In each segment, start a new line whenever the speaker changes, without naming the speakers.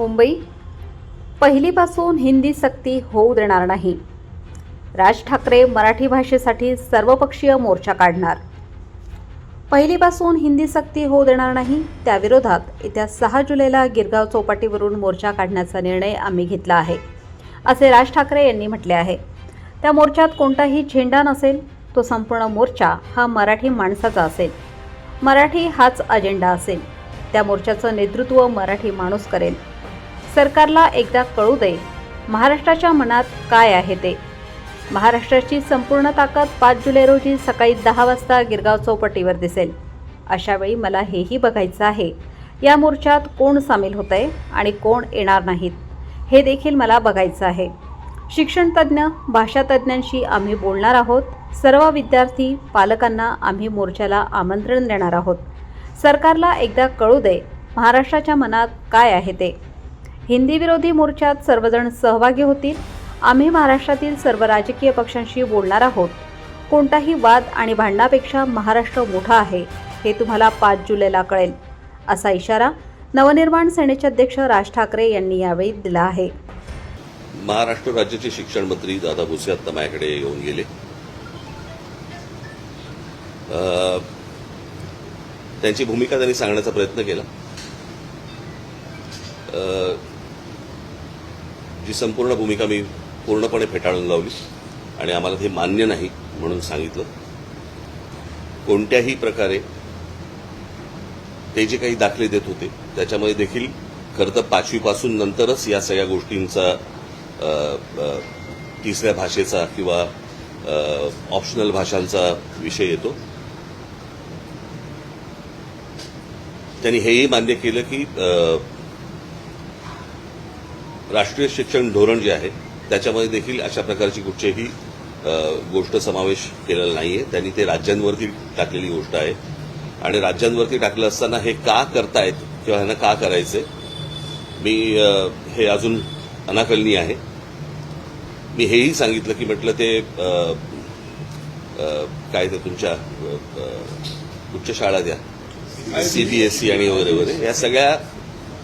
मुंबई. पहिलीपासून हिंदी सक्ती होऊ देणार नाही. राज ठाकरे मराठी भाषेसाठी सर्वपक्षीय मोर्चा काढणार. पहिलीपासून हिंदी सक्ती होऊ देणार नाही त्याविरोधात येत्या सहा जुलैला गिरगाव चौपाटीवरून मोर्चा काढण्याचा निर्णय आम्ही घेतला आहे असे राज ठाकरे यांनी म्हटले आहे. त्या मोर्चात कोणताही झेंडा नसेल तो संपूर्ण मोर्चा हा मराठी माणसाचा असेल. मराठी हाच अजेंडा असेल. त्या मोर्चाचं नेतृत्व मराठी माणूस करेल. सरकारला एकदा कळू दे. महाराष्ट्राच्या मनात काय आहे ते? महाराष्ट्राची संपूर्ण ताकद पाच जुलै रोजी सकाळी दहा वाजता गिरगाव चौपटीवर दिसेल. अशावेळी मला हेही बघायचं आहे. या मोर्चात कोण सामील होत आहे आणि कोण येणार नाहीत? हे देखील मला बघायचं आहे. शिक्षणतज्ज्ञ भाषातज्ज्ञांशी आम्ही बोलणार आहोत. सर्व विद्यार्थी पालकांना आम्ही मोर्चाला आमंत्रण देणार आहोत. सरकारला एकदा कळू दे. महाराष्ट्राच्या मनात काय आहे ते? हिंदी विरोधी मोर्चात सर्वजण सहभागी होतील. आम्ही महाराष्ट्रातील सर्व राजकीय पक्षांशी बोलणार आहोत. कोणताही वाद आणि भांडणापेक्षा महाराष्ट्र मोठा आहे हे तुम्हाला पाच जुलैला कळेल. असा इशारा नवनिर्माण सेनेचे अध्यक्ष राज ठाकरे यांनी यावेळी दिला आहे.
महाराष्ट्र राज्याचे शिक्षण मंत्री दादा भुसे आता माझ्याकडे येऊन गेले. त्यांची भूमिका त्यांनी सांगण्याचा प्रयत्न केला. ही संपूर्ण भूमिका मी पूर्णपणे फेटाळून लावली आणि आम्हाला ते मान्य नाही म्हणून सांगितलं. कोणत्याही प्रकारे ते जे काही दाखले देत होते त्याच्यामध्ये देखील खरं तर पाचवीपासून नंतरच या सगळ्या गोष्टींचा तिसऱ्या भाषेचा किंवा ऑप्शनल भाषांचा विषय येतो. त्यांनी हेही मान्य केलं की राष्ट्रीय शिक्षण धोरण जे आहे त्याच्यामध्ये देखील अशा प्रकारची कुठचीही गोष्ट समावेश केलेला नाहीये. त्यांनी ते राज्यांवरती टाकलेली गोष्ट आहे. आणि राज्यांवरती टाकलं असताना हे का करतायत किंवा ह्यांना का करायचंय? मी हे अजून अनाकलनीय आहे. मी हेही सांगितलं की म्हटलं ते काय ते तुमच्या उच्च शाळा द्या. सीबीएसई आणि वगैरे वगैरे या सगळ्या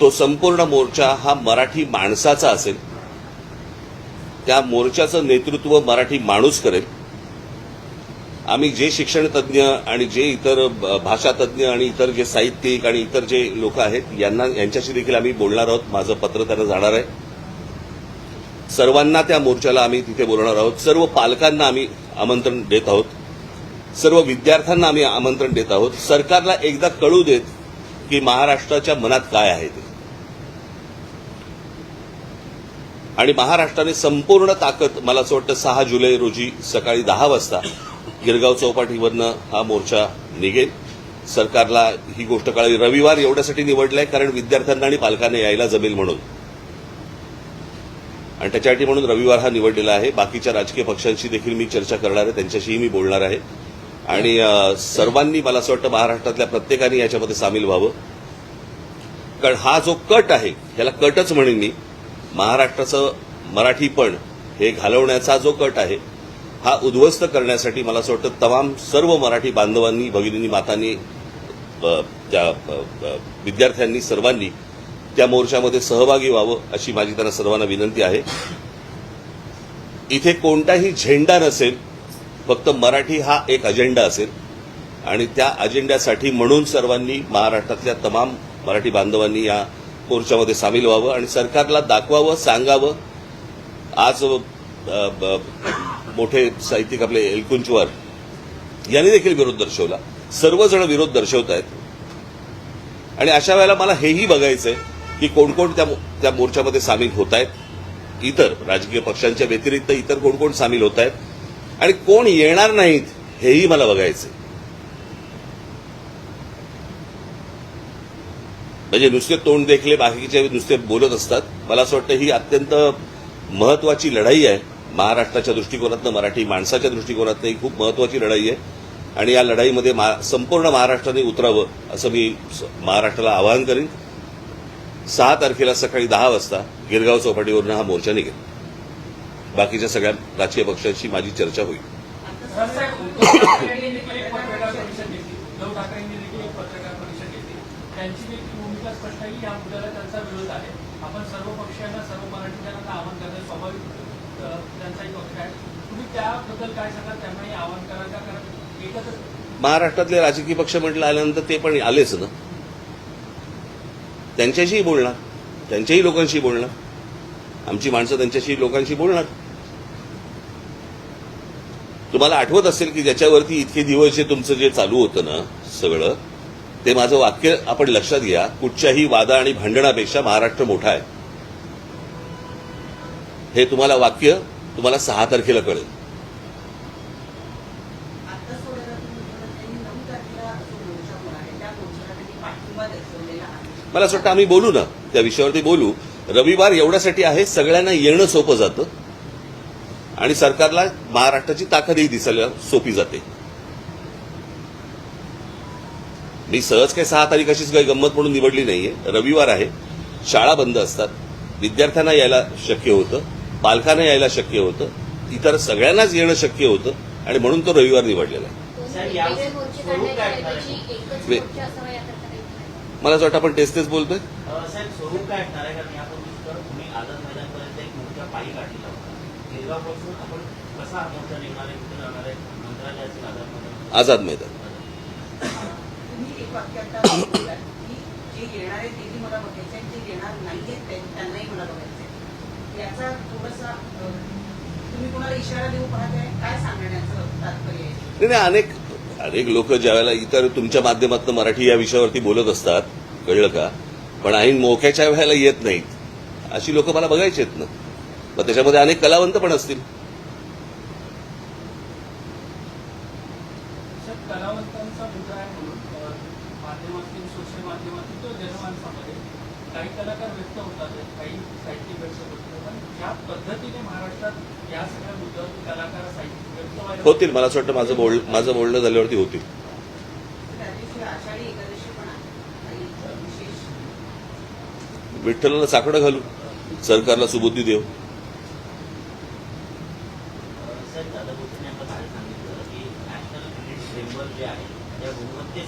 तो संपूर्ण मोर्चा हा मराठी माणसाचा असेल. त्या मोर्चाचं नेतृत्व मराठी माणूस करेल. आम्ही जे शिक्षण तज्ज्ञ आणि जे इतर भाषातज्ज्ञ आणि इतर जे साहित्यिक आणि इतर जे लोक आहेत यांना यांच्याशी देखील आम्ही बोलणार आहोत. माझं पत्र त्यांना जाणार आहे. सर्वांना त्या मोर्चाला आम्ही तिथे बोलणार आहोत. सर्व पालकांना आम्ही आमंत्रण देत आहोत. सर्व विद्यार्थ्यांना आम्ही आमंत्रण देत आहोत. सरकारला एकदा कळू देत की महाराष्ट्राच्या मनात काय आहे ते. आणि महाराष्ट्राने संपूर्ण ताकद मला असं वाटतं सहा जुलै रोजी सकाळी दहा वाजता गिरगाव चौपाटीवरनं हा मोर्चा निघेल. सरकारला ही गोष्ट कळावी रविवार एवढ्यासाठी निवडलाय कारण विद्यार्थ्यांना आणि पालकांना यायला जमेल म्हणून. आणि त्याच्यासाठी म्हणून रविवार हा निवडलेला आहे. बाकीच्या राजकीय पक्षांशी देखील मी चर्चा करणार आहे. त्यांच्याशीही मी बोलणार आहे. आणि सर्वांनी मला असं वाटतं महाराष्ट्रातल्या प्रत्येकाने याच्यामध्ये सामील व्हावं. कारण हा जो कट आहे याला कटच म्हणेन मी. महाराष्ट्राचं मराठीपण हे घालवण्याचा जो कट आहे हा उद्ध्वस्त करण्यासाठी मला असं वाटतं तमाम सर्व मराठी बांधवांनी भगिनींनी मातांनी त्या विद्यार्थ्यांनी सर्वांनी त्या मोर्चामध्ये सहभागी व्हावं अशी माझी त्यांना सर्वांना विनंती आहे. इथे कोणताही झेंडा नसेल फक्त मराठी हा एक अजेंडा असेल. आणि त्या अजेंड्यासाठी म्हणून सर्वांनी महाराष्ट्रातल्या तमाम मराठी बांधवांनी या मोर्चामध्ये सामील व्हावं आणि सरकारला दाखवावं सांगावं. आज ब- मोठे साहित्यिक आपले एलकुंचवार यांनी देखील विरोध दर्शवला. सर्वजण विरोध दर्शवत आहेत. आणि अशा वेळेला मला हेही बघायचंय की कोण कोण त्या त्या मोर्चामध्ये सामील होत आहेत. इतर राजकीय पक्षांच्या व्यतिरिक्त इतर कोण कोण सामील होत आहेत. आणि कोण येणार नाहीत हेही मला बघायचं म्हणजे नुसते तोंड देखले बाकीचे नुसते बोलत असतात. मला असं वाटतं ही अत्यंत महत्वाची लढाई आहे. महाराष्ट्राच्या दृष्टिकोनातनं मराठी माणसाच्या दृष्टिकोनातनं ही खूप महत्वाची लढाई आहे. आणि या लढाईमध्ये मा- संपूर्ण महाराष्ट्राने उतरावं असं मी महाराष्ट्राला आवाहन करीन. सहा तारखेला सकाळी दहा वाजता गिरगाव चौपाटीवरून हा मोर्चा निघेल. बाकीच्या सगळ्या राजकीय पक्षांशी माझी चर्चा होईल. महाराष्ट्रातले राजकीय पक्ष म्हटलं आल्यानंतर ते पण आलेच ना. त्यांच्याशीही बोलणार त्यांच्याही लोकांशी बोलणार. आमची माणसं त्यांच्याशी लोकांशी बोलणार. तुम्हाला आठवत असेल की ज्याच्यावरती इतके दिवस जे तुमचं जे चालू होतं ना सगळं ते माझं वाक्य आपण लक्षात घ्या कुठच्याही वादा आणि भांडणापेक्षा महाराष्ट्र मोठा आहे. हे तुम्हाला वाक्य तुम्हाला सहा तारखेला कळेल. मला असं वाटतं आम्ही बोलू ना त्या विषयावरती बोलू. रविवार एवढ्यासाठी आहे सगळ्यांना येणं सोपं जातं. आणि सरकारला महाराष्ट्राची ताकदही दिसायला सोपी जाते. मी सहज काही सहा तारीख अशीच काही गंमत म्हणून निवडली नाहीये. रविवार आहे. शाळा बंद असतात. विद्यार्थ्यांना यायला शक्य होतं. पालकांना यायला शक्य होतं. इतर सगळ्यांनाच येणं शक्य होतं. आणि म्हणून तो रविवार निवडलेला आहे. मला असं वाटतं आपण तेच तेच बोलतोय.
आझाद मैदान
आझाद मैदान.
तुम्ही एक वाक्य आता बोललात की जे येणार आहे तेही मला बघायचं आहे जे येणार नाहीयेत ते- त्यांनाही मला बघायचं आहे याचा थोडासा अ, तुम्ही कोणाला इशारा देऊ पाहताय? काय सांगण्याचं तात्पर्य आहे?
नाही नाही अनेक अनेक लोक ज्यावेळेला इतर तुमच्या माध्यमातून मराठी या विषयावरती बोलत असतात कळलं का? पण ऐन मोक्याच्या वेळेला येत नाहीत. अशी लोक मला बघायची आहेत ना. मग त्याच्यामध्ये अनेक कलावंत पण असतील.
साहेब, कलावंतांचा मुद्दा आहे म्हणून अ, माध्यमातून सोशल माध्यमातून तो जनमानसामध्ये काही कलाकार व्यक्त होतात काही साहित्यिक व्यक्त होतात पण ज्या पद्धतीने महाराष्ट्रात या सगळ्या मुद्द्यावर कलाकार साहित्यिक व्यक्त व्हायला
होतील मला असं वाटतं माझं बोल माझं बोलणं झाल्यावरती होतील. विठ्ठलाला साकडं घालू सरकारला सुबुद्धी देऊ
अ, साहेब दादा भोसले यांना काल सांगितलं की नॅशनल क्रेडिट फ्रेमवर्क जे आहे त्या गुणवत्तेसाठी आम्ही हा निर्णय आणतो आहोत हे सांगितलं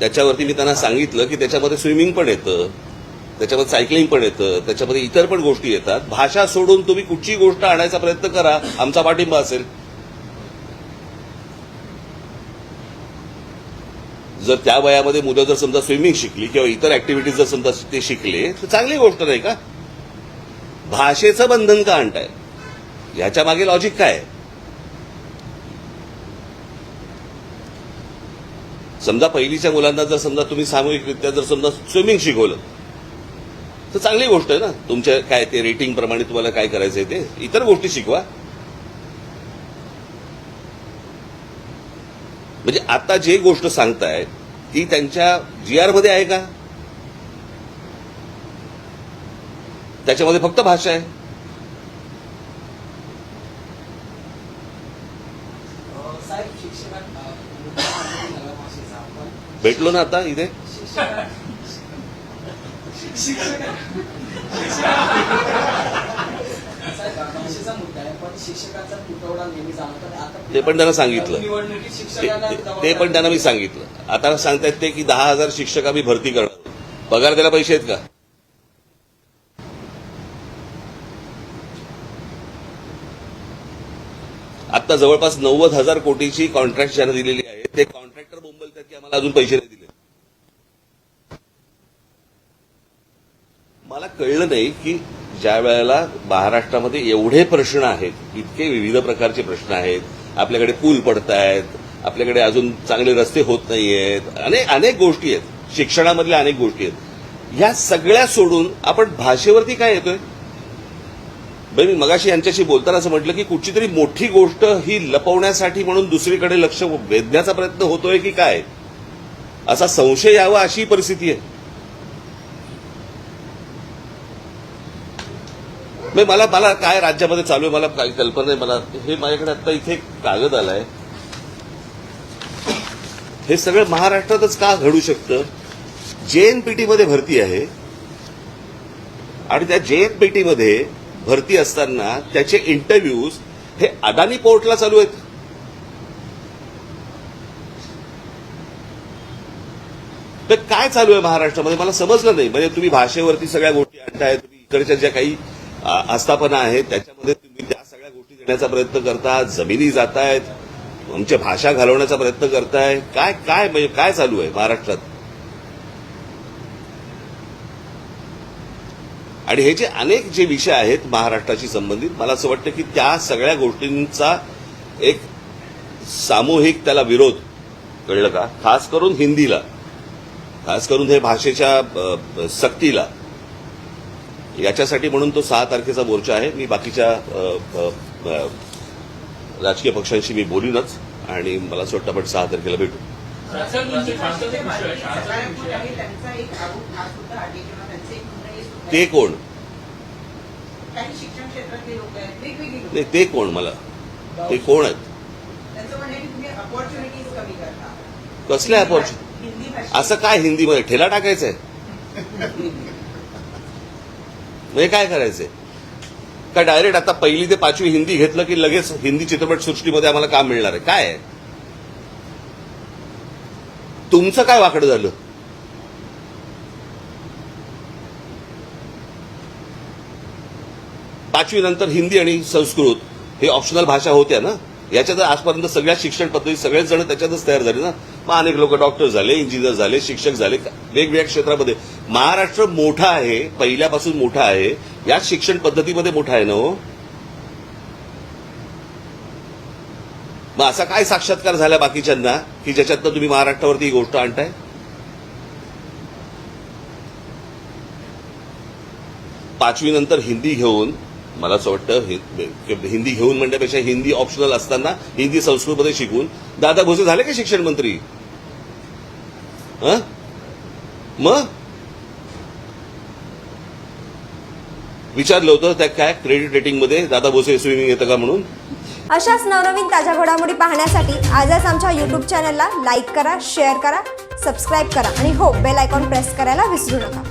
त्याच्यावरती मी त्यांना सांगितलं की त्याच्यामध्ये स्विमिंग पण येतं त्याच्यामध्ये सायकलिंग पण येतं त्याच्यामध्ये इतर पण गोष्टी येतात. भाषा सोडून तुम्ही कुठची गोष्ट आणायचा प्रयत्न करा आमचा पाठिंबा असेल. जर त्या वयामध्ये मुलं जर समजा स्विमिंग शिकली किंवा इतर ऍक्टिव्हिटीज जर समजा ते शिकले तर चांगली गोष्ट नाही का? भाषेचं बंधन का आणताय? ह्याच्या मागे लॉजिक काय आहे? समजा पहिलीच्या मुलांना जर समजा तुम्ही सामूहिकरित्या जर समजा स्विमिंग शिकवलं तर चांगली गोष्ट आहे ना. तुमच्या काय ते रेटिंग प्रमाणे तुम्हाला काय करायचं आहे ते? इतर गोष्टी शिकवा. म्हणजे आता जे गोष्ट सांगताय ती त्यांच्या जी आरमध्ये आहे का? त्याच्यामध्ये फक्त भाषा आहे. भेटलो ना आता इथे? ते पण त्यांना सांगितलं. ते पण त्यांना मी सांगितलं. आता सांगतायत ते की दहा हजार शिक्षक आम्ही भरती करणार. पगार द्यायला पैसे आहेत का? आता जवळपास नव्वद हजार कोटीची कॉन्ट्रॅक्ट ज्यांना दिलेली कॉन्ट्रॅक्टर बोंबलतात की आम्हाला अजून पैसे नाही दिले. मला कळलं नाही की ज्या वेळेला महाराष्ट्रामध्ये एवढे प्रश्न आहेत इतके विविध प्रकारचे प्रश्न आहेत आपल्याकडे पूल पडतायत आपल्याकडे अजून चांगले रस्ते होत नाहीयेत अनेक अनेक गोष्टी आहेत. शिक्षणामधल्या अनेक गोष्टी आहेत. ह्या सगळ्या सोडून आपण भाषेवरती काय येतोय? मी मगाशी यांच्याशी बोलताना असं म्हटलं की कुठची तरी मोठी गोष्ट ही लपवण्यासाठी म्हणून दुसरीकडे लक्ष वेधण्याचा प्रयत्न होतोय की काय? असा संशय यावा अशी परिस्थिती आहे. मला मला काय राज्यामध्ये चालू आहे? मला काही कल्पना नाही. मला हे माझ्याकडे आता इथे कागद आलाय. हे सगळं महाराष्ट्रातच का घडू शकतं? जेएनपीटीमध्ये भरती आहे आणि त्या जेएनपीटीमध्ये मध्ये भरती असताना त्याचे इंटरव्ह्यूज हे अदानी पोर्टला चालू आहेत. तर काय चालू आहे महाराष्ट्रामध्ये? मला समजलं नाही. म्हणजे तुम्ही भाषेवरती सगळ्या गोष्टी आणताय तुम्ही इकडच्या ज्या काही आस्थापना आहेत त्याच्यामध्ये तुम्ही त्या सगळ्या गोष्टी देण्याचा प्रयत्न करता जमिनी जातायत आमच्या भाषा घालवण्याचा प्रयत्न करताय. काय काय म्हणजे काय चालू आहे महाराष्ट्रात? आणि हे जे अनेक जे विषय आहेत महाराष्ट्राशी संबंधित मला असं वाटतं की त्या सगळ्या गोष्टींचा एक सामूहिक त्याला विरोध कळलं का? खास करून हिंदीला. खास करून हे भाषेच्या सक्तीला. याच्यासाठी म्हणून तो सहा तारखेचा मोर्चा आहे. मी बाकीच्या राजकीय पक्षांशी मी बोलीनच आणि मला असं वाटतं आपण सहा तारखेला भेटू. ते. कोण? नाही ते कोण मला? ते कोण आहेत?
त्यांचं म्हणणं आहे की तुम्ही अपॉर्च्युनिटीज कमी करता.
कसल्या
हिंदी
opportunity?
भाषे- हिंदी भाषा
असं काय हिंदीमध्ये? ठेला टाकायचंय? म्हणजे काय करायचंय? का डायरेक्ट आता पहिली ते पाचवी हिंदी घेतलं की लगेच हिंदी चित्रपट सृष्टीमध्ये आम्हाला काम मिळणार आहे? काय? तुमचं काय वाकडं झालं? पाचवी नंतर हिंदी आणि संस्कृत हे ऑप्शनल भाषा होत्या ना याच्यात आजपर्यंत सगळ्या शिक्षण पद्धती सगळेच जण त्याच्यातच तयार झाले ना. मग अनेक लोक डॉक्टर झाले इंजिनियर झाले शिक्षक झाले वेगवेगळ्या क्षेत्रामध्ये. महाराष्ट्र मोठा आहे पहिल्यापासून मोठा आहे. याच शिक्षण पद्धतीमध्ये मोठा आहे ना हो. मग असा काय साक्षात्कार झाला बाकीच्यांना की ज्याच्यातनं तुम्ही महाराष्ट्रावरती ही गोष्ट आणताय? पाचवीनंतर हिंदी घेऊन मला असं वाटतं हिंदी घेऊन म्हणण्यापेक्षा हिंदी ऑप्शनल असताना हिंदी संस्कृतमध्ये शिकून दादा भोसे झाले का शिक्षण मंत्री? मग? विचारलं होतं त्या काय क्रेडिट रेटिंगमध्ये दादा भोसे स्विमिंग येतं का म्हणून?
अशाच नवनवीन ताज्या घडामोडी पाहण्यासाठी आजच आमच्या यूट्यूब चॅनलला लाईक करा शेअर करा सबस्क्राईब करा. आणि हो बेल आयकॉन प्रेस करायला विसरू नका.